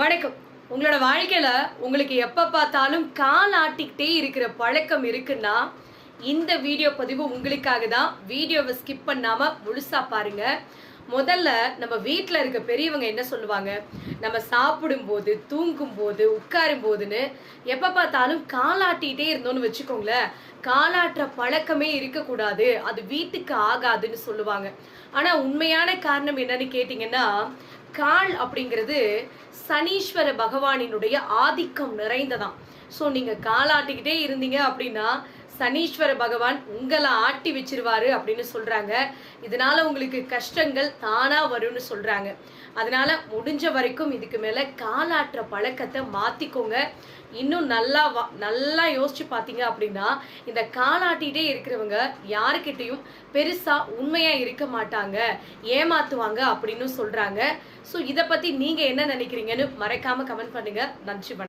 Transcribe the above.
வணக்கம். உங்களோட வாழ்க்கையில் உங்களுக்கு எப்போ பார்த்தாலும் கால் ஆட்டிக்கிட்டே இருக்கிற பழக்கம் இருக்குன்னா இந்த வீடியோ பதிவு உங்களுக்காக தான். வீடியோவை ஸ்கிப் பண்ணாமல் முழுசாக பாருங்க. முதல்ல நம்ம வீட்டில் இருக்க பெரியவங்க என்ன சொல்லுவாங்க? நம்ம சாப்பிடும்போது தூங்கும்போது உட்காரும் போதுன்னு எப்போ பார்த்தாலும் காலாட்டிகிட்டே இருந்தோம்னு வச்சுக்கோங்களேன். காலாட்டுற பழக்கமே இருக்கக்கூடாது. அது வீட்டுக்கு ஆகாதுன்னு சொல்லுவாங்க. ஆனால் உண்மையான காரணம் என்னன்னு கேட்டிங்கன்னா கால் அப்படிங்கிறது சனீஸ்வர பகவானினுடைய ஆதிக்கம் நிறைந்ததாம். ஸோ நீங்கள் காலாட்டிக்கிட்டே இருந்தீங்க அப்படின்னா சனீஸ்வர பகவான் உங்களை ஆட்டி வச்சிருவாரு அப்படின்னு சொல்றாங்க. இதனால உங்களுக்கு கஷ்டங்கள் தானா வரும்னு சொல்றாங்க. அதனால முடிஞ்ச வரைக்கும் இதுக்கு மேல காலாற்ற பழக்கத்தை மாத்திக்கோங்க. இன்னும் நல்லா வா- நல்லா யோசிச்சு பார்த்தீங்க அப்படின்னா இந்த காலாட்டிகிட்டே இருக்கிறவங்க யாருக்கிட்டையும் பெருசா உண்மையா இருக்க மாட்டாங்க. ஏமாத்துவாங்க அப்படின்னு சொல்றாங்க. ஸோ இதை பத்தி நீங்க என்ன நினைக்கிறீங்கன்னு மறைக்காமல் கமெண்ட் பண்ணுங்க. நன்றி